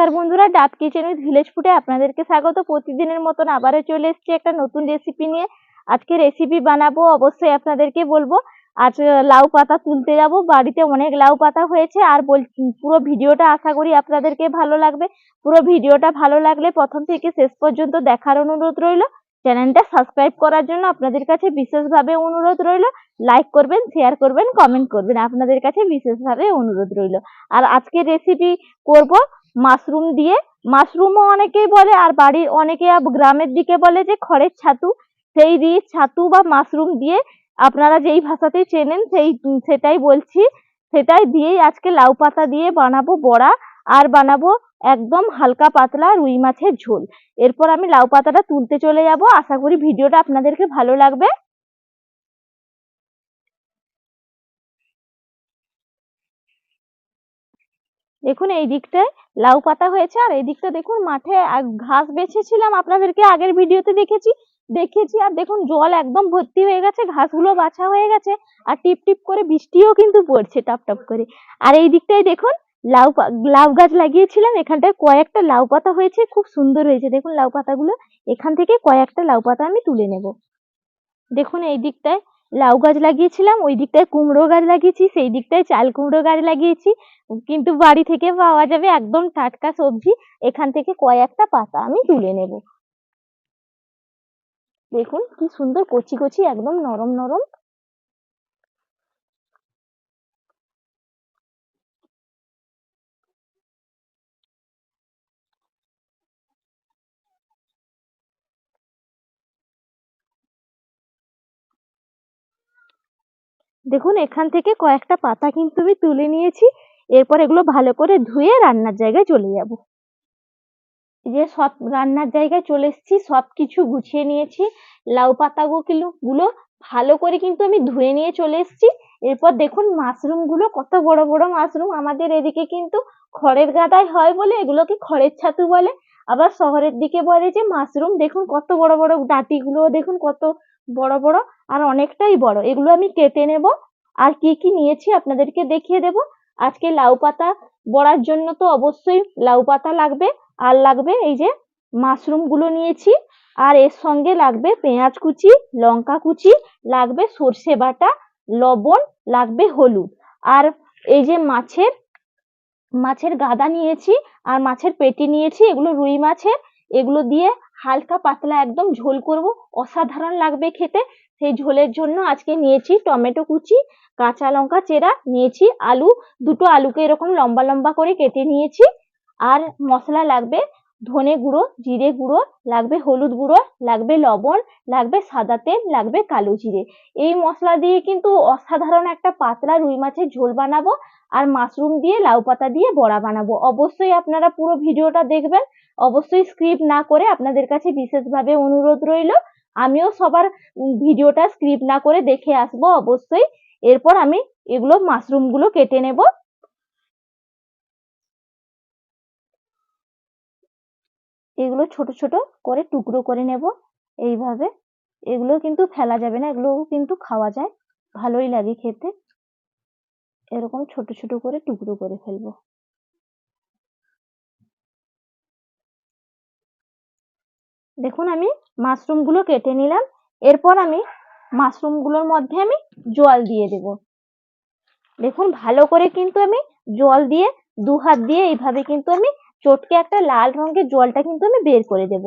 নমস্কার বন্ধুরা, ডাব কিচেন উইথ ভিলেজ ফুডে আপনাদেরকে স্বাগত। প্রতিদিনের মতন আবারও চলে এসেছি একটা নতুন রেসিপি নিয়ে। আজকে রেসিপি বানাবো, অবশ্যই আপনাদেরকে বলব। আজ লাউ পাতা তুলতে যাব। বাড়িতে অনেক লাউ পাতা হয়েছে, আর বল, পুরো ভিডিওটা আশা করি আপনাদেরকে ভালো লাগবে। পুরো ভিডিওটা ভালো লাগলে প্রথম থেকে শেষ পর্যন্ত দেখার অনুরোধ রইল। চ্যানেলটা সাবস্ক্রাইব করার জন্য আপনাদের কাছে বিশেষভাবে অনুরোধ রইল। লাইক করবেন শেয়ার করবেন কমেন্ট করবেন, আপনাদের কাছে বিশেষভাবে অনুরোধ রইল। আর আজকে রেসিপি করব মাশরুম দিয়ে। মাশরুমও অনেকেই বলে, আর বাড়ির অনেকে গ্রামের দিকে বলে যে, খড়ের ছাতু। সেই দিয়ে ছাতু বা মাশরুম দিয়ে আপনারা যেই ভাষাতেই চেনেন, সেই সেটাই বলছি। সেটাই দিয়েই আজকে লাউ পাতা দিয়ে বানাবো বড়া, আর বানাবো একদম হালকা পাতলা রুই মাছের ঝোল। এরপর আমি লাউ পাতাটা তুলতে চলে যাব। আশা করি ভিডিওটা আপনাদেরকে ভালো লাগবে। দেখুন, এই দিকটায় লাউ পাতা হয়েছে আর এই দিকটা দেখুন, মাঠে ঘাস বেছেছিলাম। আপনাদেরকে আগের ভিডিওতে দেখেছি দেখেছি আর দেখুন, জল একদম ভর্তি হয়ে গেছে, ঘাসগুলো বাছা হয়ে গেছে আর টিপ টিপ করে বৃষ্টিও কিন্তু পড়ছে, টপ টপ করে। আর এই দিকটায় দেখুন, লাউ লাউ গাছ লাগিয়েছিলাম, এখানটায় কয়েকটা লাউ পাতা হয়েছে, খুব সুন্দর হয়েছে। দেখুন, লাউ পাতাগুলো এখান থেকে কয়েকটা লাউ পাতা আমি তুলে নেব। দেখুন, এই দিকটায় লাউ গাছ লাগিয়েছিলাম, ওই দিকটায় কুমড়ো গাছ লাগিয়েছি, সেই দিকটায় চাল কুমড়ো গাছ লাগিয়েছি। কিন্তু বাড়ি থেকে পাওয়া যাবে একদম টাটকা সবজি, এখান থেকে কয়েকটা পাতা আমি তুলে নেব। দেখুন কি সুন্দর কচি কচি একদম নরম নরম। দেখুন, এখান থেকে কয়েকটা পাতা কিন্তু আমি তুলে নিয়েছি। এরপর এগুলো ভালো করে ধুয়ে রান্নার জায়গায় চলে যাব। যে সব রান্নার জায়গায় চলে এসেছি, সব কিছু গুছিয়ে নিয়েছি। লাউ পাতাগুলো গুলো ভালো করে কিন্তু আমি ধুয়ে নিয়ে চলে এসেছি। এরপর দেখুন, মাশরুমগুলো কত বড় বড় মাশরুম। আমাদের এদিকে কিন্তু খড়ের গাদায় হয় বলে, এগুলোকে খড়ের ছাতু বলে। আবার শহরের দিকে বলে যে মাশরুম, দেখুন কত বড় বড় ডাঁটি গুলো দেখুন কত বড় বড়, আর অনেকটাই বড়। এগুলো আমি কেটে নেব। আর কি কি নিয়েছি আপনাদেরকে দেখিয়ে দেব। আজকে লাউ পাতা বড়ার জন্য তো অবশ্যই লাউ পাতা লাগবে। আর লাগবে এই যে মাশরুমগুলো নিয়েছি। আর এর সঙ্গে লাগবে পেঁয়াজ কুচি, লঙ্কা কুচি, লাগবে সর্ষে বাটা, লবণ, লাগবে হলুদ। আর এই যে মাছের মাছের গাদা নিয়েছি, আর মাছের পেটি নিয়েছি, এগুলো রুই মাছের। এগুলো দিয়ে হালকা পাতলা একদম ঝোল করব। অসাধারণ লাগবে খেতে। সেই ঝোলের জন্য আজকে নিয়েছি টমেটো কুচি, কাঁচা লঙ্কা চেরা, নিয়েছি আলু, দুটো আলুকে এরকম লম্বা লম্বা করে কেটে নিয়েছি। আর মশলা লাগবে ধনে গুঁড়ো, জিরে গুঁড়ো, লাগবে হলুদ গুঁড়ো, লাগবে লবণ, লাগবে সাদা তেল, লাগবে কালো জিরে। এই মশলা দিয়ে কিন্তু অসাধারণ একটা পাতলা রুই মাছের ঝোল বানাবো। আর মাশরুম দিয়ে লাউ পাতা দিয়ে বড়া বানাবো। অবশ্যই আপনারা পুরো ভিডিওটা দেখবেন। অবশ্যই স্ক্রিপ্ট না করে আপনাদের কাছে বিশেষভাবে অনুরোধ রইল, আমিও সবার ভিডিওটা স্ক্রিপ্ট না করে দেখে আসব অবশ্যই। এরপর আমি এগুলো মাশরুমগুলো কেটে নেব। এগুলো ছোট ছোট করে টুকরো করে নেব এইভাবে। এগুলো কিন্তু ফেলা যাবে না, এগুলো কিন্তু খাওয়া যায়। ভালোই লাগে খেতে। এরকম ছোট ছোট করে টুকরো করে ফেলব। দেখুন আমি মাশরুমগুলো কেটে নিলাম। এরপর আমি মাশরুমগুলোর মধ্যে আমি জল দিয়ে দেব। দেখুন ভালো করে কিন্তু আমি জল দিয়ে দু হাত দিয়ে এইভাবে কিন্তু আমি চটকে একটা লাল রঙের জলটা কিন্তু আমি বের করে দেব।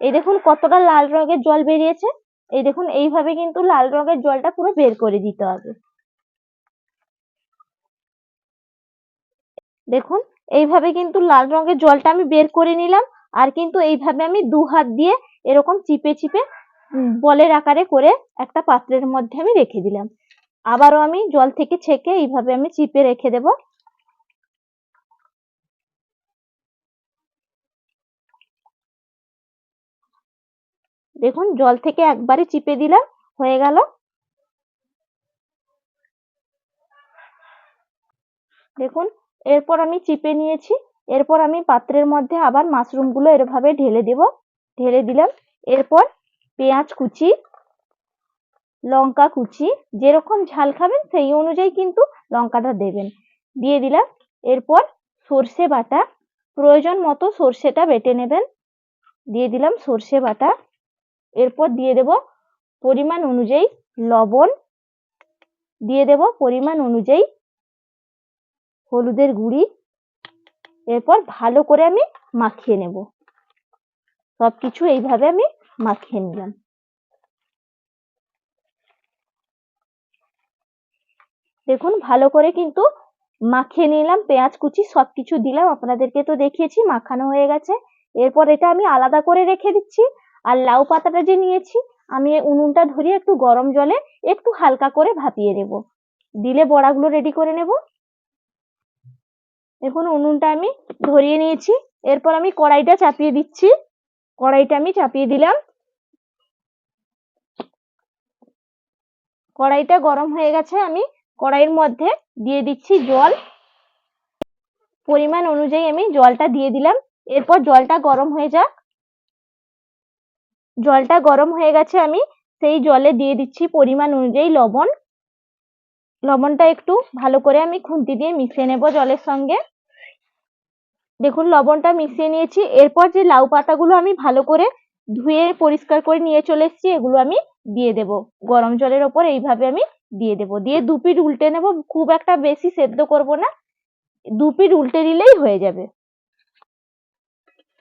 এই দেখুন কতটা লাল রঙের জল বেরিয়েছে। এই দেখুন এইভাবে কিন্তু লাল রঙের জলটা পুরো বের করে দিতে হবে। দেখুন, এইভাবে কিন্তু লাল রঙের জলটা আমি বের করে নিলাম আর কিন্তু এইভাবে আমি দু হাত দিয়ে এরকম চিপে চিপে বলের আকারে করে একটা পাত্রের মধ্যে আমি রেখে দিলাম। আবারও আমি জল থেকে ছেঁকে এইভাবে আমি চিপে রেখে দেব। দেখুন, জল থেকে একবারে চিপে দিলাম, হয়ে গেল। দেখুন এরপর আমি চিপে নিয়েছি। এরপর আমি পাত্রের মধ্যে আবার মাশরুমগুলো এভাবে ঢেলে দেব। ঢেলে দিলাম। এরপর পেঁয়াজ কুচি, লঙ্কা কুচি, যেরকম ঝাল খাবেন সেই অনুযায়ী কিন্তু লঙ্কাটা দেবেন। দিয়ে দিলাম। এরপর সর্ষে বাটা। প্রয়োজন মতো সর্ষেটা বেটে নেবেন। দিয়ে দিলাম সর্ষে বাটা। এরপর দিয়ে দেব পরিমাণ অনুযায়ী লবণ। দিয়ে দেব পরিমাণ অনুযায়ী হলুদের গুঁড়ি। এরপর ভালো করে আমি মাখিয়ে নেব। সব কিছু এইভাবে আমি মাখিয়ে নিলাম। দেখুন, ভালো করে কিন্তু মাখিয়ে নিলাম, পেঁয়াজ, কুচি সবকিছু দিলাম। আপনাদেরকে তো দেখিয়েছি, মাখানো হয়ে গেছে। এরপর এটা আমি আলাদা করে রেখে দিচ্ছি। আর লাউ পাতাটা যে নিয়েছি, আমি উনুনটা ধরিয়ে একটু গরম জলে একটু হালকা করে ভাপিয়ে নেব। দিলে বড়াগুলো রেডি করে নেব। দেখুন উনুনটা আমি ধরিয়ে নিয়েছি। এরপর আমি কড়াইটা চাপিয়ে দিচ্ছি। কড়াইটা আমি চাপিয়ে দিলাম। কড়াইটা গরম হয়ে গেছে, আমি কড়াইয়ের মধ্যে দিয়ে দিচ্ছি জল। পরিমাণ অনুযায়ী আমি জলটা দিয়ে দিলাম। এরপর জলটা গরম হয়ে যাক। জলটা গরম হয়ে গেছে, আমি সেই জলে দিয়ে দিচ্ছি পরিমাণ অনুযায়ী লবণ। লবণটা একটু ভালো করে আমি খুন্তি দিয়ে মিশিয়ে নেব জলের সঙ্গে। দেখুন, লবণটা মিশিয়ে নিয়েছি। এরপর যে লাউ পাতাগুলো আমি ভালো করে ধুয়ে পরিষ্কার করে নিয়ে চলে এসেছি, এগুলো আমি দিয়ে দেব। গরম জলের ওপর এইভাবে আমি দিয়ে দেব। দিয়ে দু পিঠ উল্টে নেব। খুব একটা বেশি সেদ্ধ করব না। দু পিঠ উল্টে দিলেই হয়ে যাবে।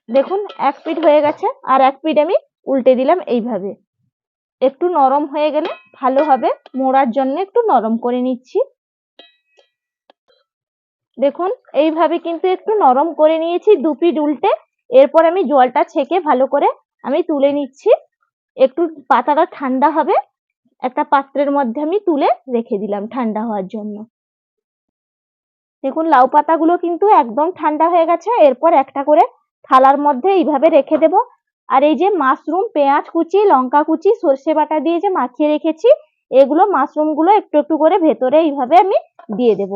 দেখুন, এক পিঠ হয়ে গেছে। আর এক পিঠ আমি উল্টে দিলাম এইভাবে। একটু নরম হয়ে গেলে ভালো হবে। মোড়ার জন্য একটু নরম করে নিচ্ছি। দেখুন, এইভাবে কিন্তু একটু নরম করে নিয়েছি দু পিঠ উল্টে। এরপর আমি জলটা ছেঁকে ভালো করে আমি তুলে নিচ্ছি। একটু পাতাটা ঠান্ডা হবে। একটা পাত্রের মধ্যে আমি তুলে রেখে দিলাম ঠান্ডা হওয়ার জন্য। দেখুন, লাউ পাতাগুলো কিন্তু একদম ঠান্ডা হয়ে গেছে। এরপর একটা করে থালার মধ্যে এইভাবে রেখে দেব। আর এই যে মাশরুম, পেঁয়াজ কুচি, লঙ্কা কুচি, সর্ষে বাটা দিয়ে যে মাখিয়ে রেখেছি, এগুলো মাশরুমগুলো একটু একটু করে ভেতরে এইভাবে আমি দিয়ে দেব।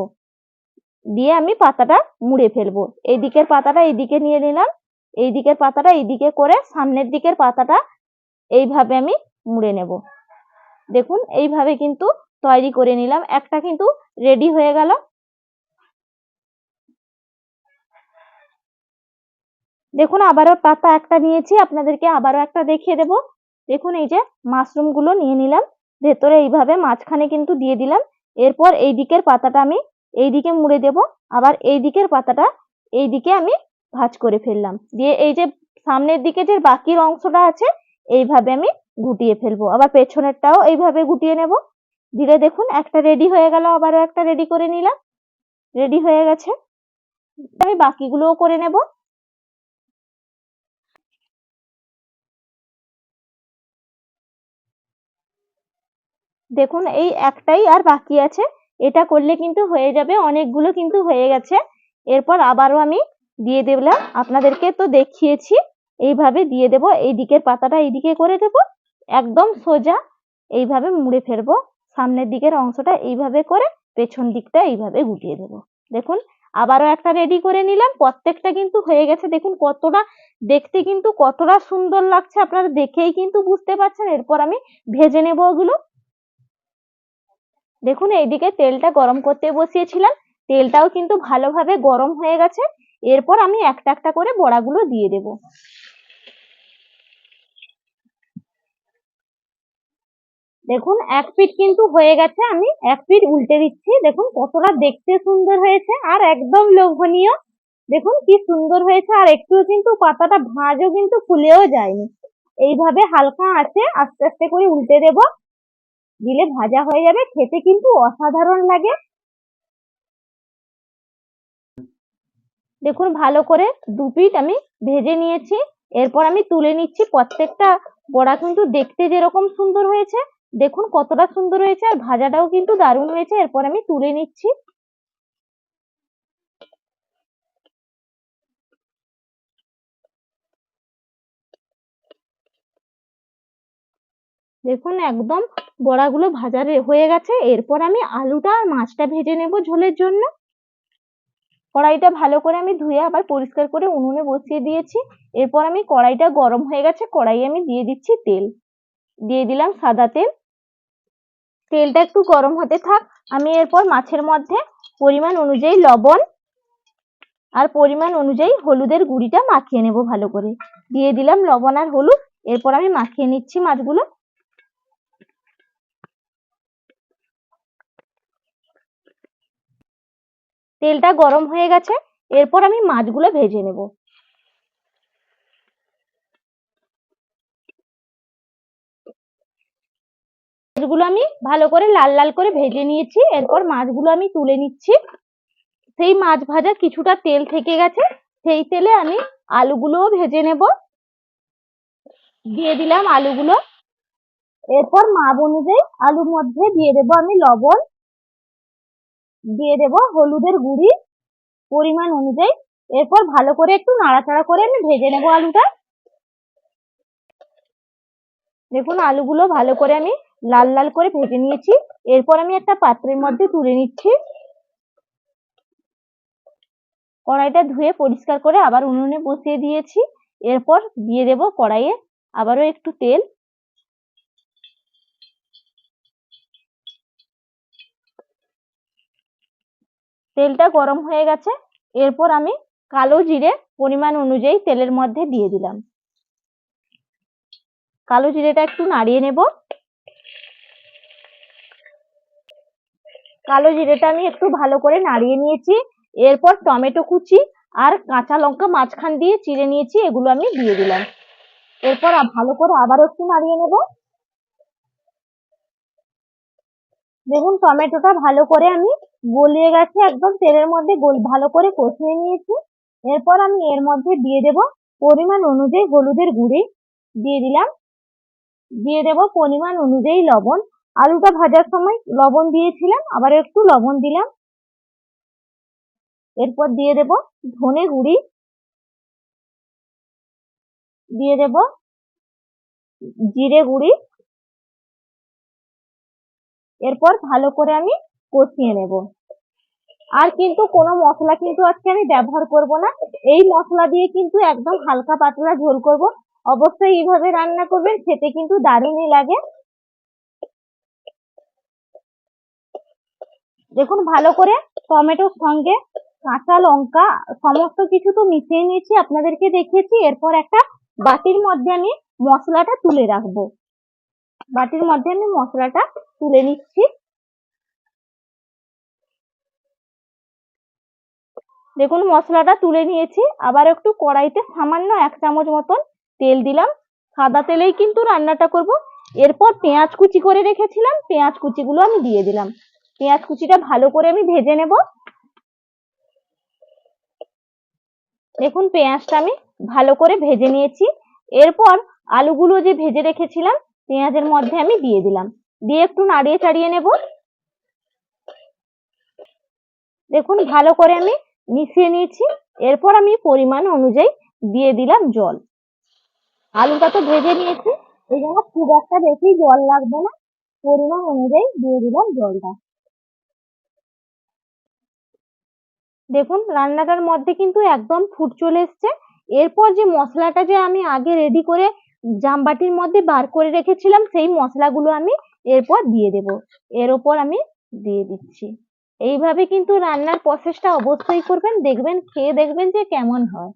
দিয়ে আমি পাতাটা মুড়ে ফেলব। এই দিকের পাতাটা এইদিকে নিয়ে নিলাম, এই দিকের পাতাটা এইদিকে করে সামনের দিকের পাতাটা এইভাবে আমি মুড়ে নেব। দেখুন, এইভাবে কিন্তু তৈরি করে নিলাম। একটা কিন্তু রেডি হয়ে গেল। দেখুন, আবারও পাতা একটা নিয়েছি, আপনাদেরকে আবারও একটা দেখিয়ে দেব। দেখুন, এই যে মাশরুমগুলো নিয়ে নিলাম, ভেতরে এইভাবে মাঝখানে কিন্তু দিয়ে দিলাম। এরপর এই দিকের পাতাটা আমি এই দিকে মুড়ে দেব, আবার এই দিকের পাতাটা এই দিকে আমি ভাঁজ করে ফেললাম। দিয়ে এই যে সামনের দিকে যে বাকির অংশটা আছে, এইভাবে আমি গুটিয়ে ফেলব। আবার পেছনেরটাও এইভাবে গুটিয়ে নেব। দিলে দেখুন, একটা রেডি হয়ে গেল, আবারও একটা রেডি করে নিলাম। রেডি হয়ে গেছে। আমি বাকিগুলোও করে নেব। দেখুন, এই একটাই আর বাকি আছে। এটা করলে কিন্তু হয়ে যাবে, অনেকগুলো কিন্তু হয়ে গেছে। এরপর আবারও আমি দিয়ে দিলাম আপনাদেরকে তো দেখিয়েছি, এইভাবে দিয়ে দেব। এই দিকের পাতাটা এইদিকে করে দেব। একদম সোজা এইভাবে মুড়ে ফেলব। সামনের দিকের অংশটা এইভাবে করে পেছন দিকটা এইভাবে গুটিয়ে দেব। দেখুন, আবারও একটা রেডি করে নিলাম। প্রত্যেকটা কিন্তু হয়ে গেছে। দেখুন কতটা, দেখতে কিন্তু কতটা সুন্দর লাগছে। আপনারা দেখেই কিন্তু বুঝতে পারছেন। এরপর আমি ভেজে নেব ওগুলো। দেখুন, এইদিকে তেলটা গরম করতে বসিয়েছিলাম। তেলটাও কিন্তু ভালোভাবে গরম হয়ে গেছে। এরপর আমি একটা একটা করে বড়াগুলো দিয়ে দেব। দেখুন, এক পিঠ কিন্তু হয়ে গেছে। আমি এক পিঠ উল্টে দিচ্ছি। দেখুন, কতটা দেখতে সুন্দর হয়েছে আর একদম লোভনীয়। দেখুন, কি সুন্দর হয়েছে। আর একটুও কিন্তু পাতাটা ভাঁজও কিন্তু ফুলেও যায়নি। এইভাবে হালকা আছে আস্তে আস্তে করে উল্টে দেব। দিলে ভাজা হয়ে যাবে, খেতে কিন্তু অসাধারণ লাগে। দেখুন, ভালো করে দু পিট আমি ভেজে নিয়েছি। এরপর আমি তুলে নিচ্ছি, প্রত্যেকটা বড়া কিন্তু দেখতে যেরকম সুন্দর হয়েছে। দেখুন, কতটা সুন্দর হয়েছে, আর ভাজাটাও কিন্তু দারুণ হয়েছে। এরপর আমি তুলে নিচ্ছি। দেখুন একদম বড়াগুলো ভাজা হয়ে গেছে। এরপর আমি আলুটা আর মাছটা ভেজে নেব ঝোলের জন্য। কড়াইটা ভালো করে আমি ধুয়ে আবার পরিষ্কার করে উনুনে বসিয়ে দিয়েছি। এরপর আমি কড়াইটা গরম হয়ে গেছে কড়াই আমি দিয়ে দিচ্ছি তেল। দিয়ে দিলাম সাদা তেল। তেলটা একটু গরম হতে থাক। আমি এরপর মাছের মধ্যে পরিমাণ অনুযায়ী লবণ আর পরিমাণ অনুযায়ী হলুদের গুঁড়িটা মাখিয়ে নেব ভালো করে। দিয়ে দিলাম লবণ আর হলুদ। এরপর আমি মাখিয়ে নিচ্ছি মাছগুলো। তেলটা গরম হয়ে গেছে, এরপর আমি মাছগুলো ভেজে নেব। মাছগুলো আমি ভালো করে লাল লাল করে ভেজে নিয়েছি, এরপর মাছগুলো আমি তুলে নিচ্ছি। সেই মাছ ভাজা কিছুটা তেল থেকে গেছে, সেই তেলে আমি আলুগুলোও ভেজে নেব। দিয়ে দিলাম আলুগুলো। এরপর মাপ অনুযায়ী আলুর মধ্যে দিয়ে দেবো আমি লবণ। দিয়ে দেব হলুদের গুঁড়ি পরিমাণ অনুযায়ী। এরপর ভালো করে একটু নাড়াচাড়া করে আমি ভেজে নেব আলুটা। দেখুন, আলুগুলো ভালো করে আমি লাল লাল করে ভেজে নিয়েছি। এরপর আমি একটা পাত্রের মধ্যে তুলে নিচ্ছি। কড়াইটা ধুয়ে পরিষ্কার করে আবার উনুনে বসিয়ে দিয়েছি। এরপর দিয়ে দেব কড়াইয়ে আবারও একটু তেল। তেলটা গরম হয়ে গেছে। এরপর আমি কালো জিরে পরিমাণ অনুযায়ী তেলের মধ্যে দিয়ে দিলাম। কালো জিরেটা একটু নাড়িয়ে নেব। কালো জিরেটা আমি একটু ভালো করে নাড়িয়ে নিয়েছি। এরপর টমেটো কুচি আর কাঁচা লঙ্কা মাঝখান দিয়ে চিড়ে নিয়েছি, এগুলো আমি দিয়ে দিলাম। এরপর ভালো করে আবার একটু নাড়িয়ে নেব। দেখুন, টমেটোটা ভালো করে আমি গলিয়ে গেছে একদম, তেলের মধ্যে গোল, ভালো করে কষিয়ে নিয়েছি। এরপর আমি এর মধ্যে দিয়ে দেব পরিমাণ অনুযায়ী হলুদের গুঁড়ি, দিয়ে দিলাম। দিয়ে দেব পরিমাণ অনুযায়ী লবণ। আলুটা ভাজার সময় লবণ দিয়েছিলাম, আবার একটু লবণ দিলাম। এরপর দিয়ে দেব ধনে গুঁড়ি। দিয়ে দেব জিরে গুঁড়ি। এরপর ভালো করে আমি কষিয়ে নেব। আর কিন্তু কোনো মশলা কিন্তু আজকে আমি ব্যবহার করব না। এই মশলা দিয়ে কিন্তু একদম হালকা পাতলা ঝোল করব। অবশ্যই এইভাবে রান্না করবেন, খেতে কিন্তু দারুণই লাগে। দেখুন, ভালো করে টমেটোর সঙ্গে কাঁচা লঙ্কা সমস্ত কিছু তো মিশিয়ে নিয়েছি, আপনাদেরকে দেখিয়েছি। এরপর একটা বাটির মধ্যে আমি মশলাটা তুলে রাখব। বাটির মধ্যে আমি মশলাটা তুলে নিচ্ছি। দেখুন মশলাটা তুলে নিয়েছি। আবার একটু কড়াইতে সামান্য এক চামচ মতন তেল দিলাম। সাদা তেলেই কিন্তু রান্নাটা করব। এরপর পেঁয়াজ কুচি করে রেখেছিলাম। পেঁয়াজ কুচিগুলো আমি দিয়ে দিলাম। পেঁয়াজ কুচিটা ভালো করে আমি ভেজে নেব। দেখুন পেঁয়াজটা আমি ভালো করে ভেজে নিয়েছি। এরপর আলুগুলো যে ভেজে রেখেছিলাম, পেঁয়াজের মধ্যে আমি দিয়ে দিলাম। দিয়ে একটু নাড়িয়ে চাড়িয়ে নেব। দেখুন ভালো করে আমি মিশিয়ে নিয়েছি। এরপর আমি পরিমাণ অনুযায়ী দিয়ে দিলাম জল। আলুটা তো ভেজে নিয়েছি। এই জন্য খুব একটা বেশি জল লাগবে না। পরিমাণ অনুযায়ী দিয়ে দিলাম জলটা। দেখুন, রান্নাটার মধ্যে কিন্তু একদম ফুট চলে এসছে। এরপর যে মশলাটা যে আমি আগে রেডি করে জামবাটির মধ্যে বার করে রেখেছিলাম, সেই মশলাগুলো আমি এরপর দিয়ে দেব। এর ওপর আমি দিয়ে দিচ্ছি। এইভাবে কিন্তু রান্নার প্রসেসটা অবশ্যই করবেন, দেখবেন, খেয়ে দেখবেন যে কেমন হয়।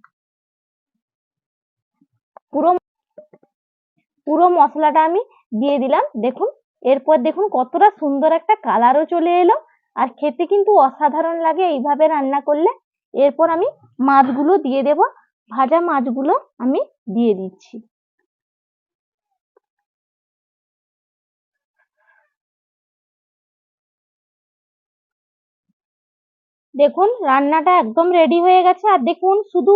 পুরো পুরো মশলাটা আমি দিয়ে দিলাম, দেখুন। এরপর দেখুন কতটা সুন্দর একটা কালারও চলে এলো, আর খেতে কিন্তু অসাধারণ লাগে এইভাবে রান্না করলে। এরপর আমি মাছগুলো দিয়ে দেব, ভাজা মাছগুলো আমি দিয়ে দিচ্ছি। দেখুন, রান্নাটা একদম রেডি হয়ে গেছে। আর দেখুন, শুধু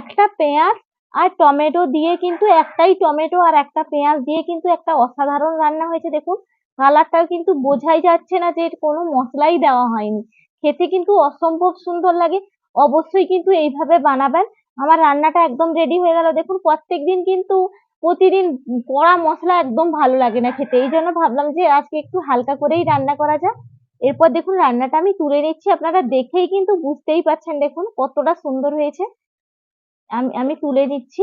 একটা পেঁয়াজ আর টমেটো দিয়ে কিন্তু একটাই টমেটো আর একটা পেঁয়াজ দিয়ে কিন্তু একটা অসাধারণ রান্না হয়েছে। দেখুন, কালারটাও কিন্তু বোঝাই যাচ্ছে না যে কোনো মশলাই দেওয়া হয়নি। খেতে কিন্তু অসম্ভব সুন্দর লাগে। অবশ্যই কিন্তু এইভাবে বানাবেন। আমার রান্নাটা একদম রেডি হয়ে গেল। দেখুন প্রত্যেক দিন কিন্তু প্রতিদিন কড়া মশলা একদম ভালো লাগে না খেতে। এই জন্য ভাবলাম যে আজকে একটু হালকা করেই রান্না করা যাক। এরপর দেখুন, রান্নাটা আমি তুলে নিচ্ছি। আপনারা দেখেই কিন্তু বুঝতেই পারছেন দেখুন কতটা সুন্দর হয়েছে। আমি আমি তুলে নিচ্ছি।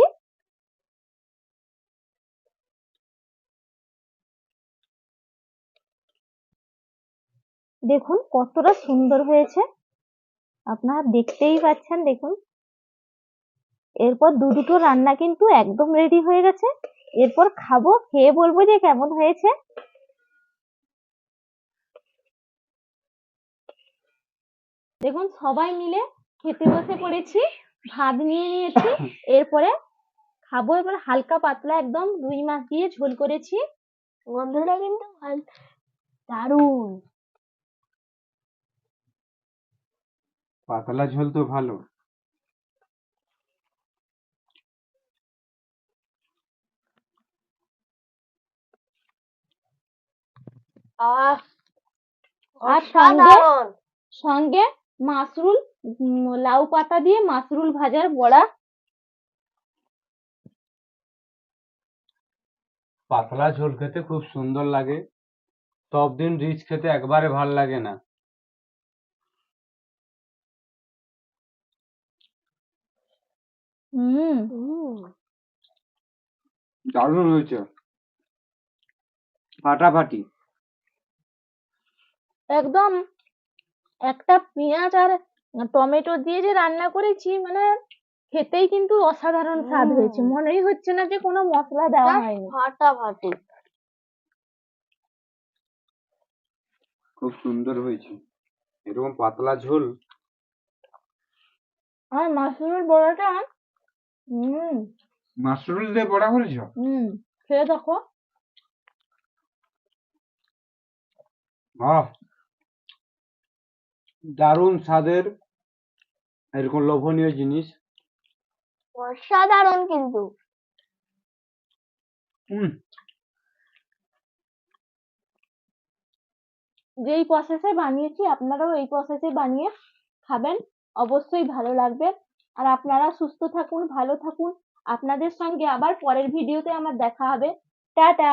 দেখুন কতটা সুন্দর হয়েছে। আপনারা দেখতেই পাচ্ছেন, দেখুন। এরপর দু দুটো রান্না কিন্তু একদম রেডি হয়ে গেছে। এরপর খাব, খেয়ে বলব যে কেমন হয়েছে। দেখুন সবাই মিলে খেতে বসে পড়েছি ভাত নিয়ে নিয়েছি এরপরে খাব এবার হালকা পাতলা একদম রুই মাছ দিয়ে ঝোল করেছি। গন্ধটা কিন্তু দারুণ। পাতলা ঝোল তো ভালো। আর সঙ্গে সঙ্গে মাশরুল লাউ পাতা দিয়ে মাশরুল ভাজার বড়া। পাতলা ঝোল খেতে খুব সুন্দর লাগে। সব দিন রিচ খেতে একবারে ভালো লাগে না। হুম দারুণ হয়েছে। ফাটাফাটি। একদম একটা পেঁয়াজ আর টমেটো দিয়ে যে রান্না করেছি মানে খেতেই কিন্তু অসাধারণ স্বাদ হয়েছে। মনেই হচ্ছে না যে কোনো মশলা দেওয়া হয়নি। ফাটাফাটি খুব সুন্দর হয়েছে। এরকম পাতলা ঝোল। আর মাশরুমের বড়াটা হুম। মাশরুম দিয়ে বড়া করেছ? হুম খেয়ে দেখো। বাহ! দারুণ স্বাদের এরকম লোভনীয় জিনিস। অসাধারণ কিন্তু। যেই প্রসেসে বানিয়েছি আপনারাও এই প্রসেসে বানিয়ে খাবেন। অবশ্যই ভালো লাগবে। আর আপনারা সুস্থ থাকুন ভালো থাকুন। আপনাদের সঙ্গে আবার পরের ভিডিওতে আমার দেখা হবে। টাটা!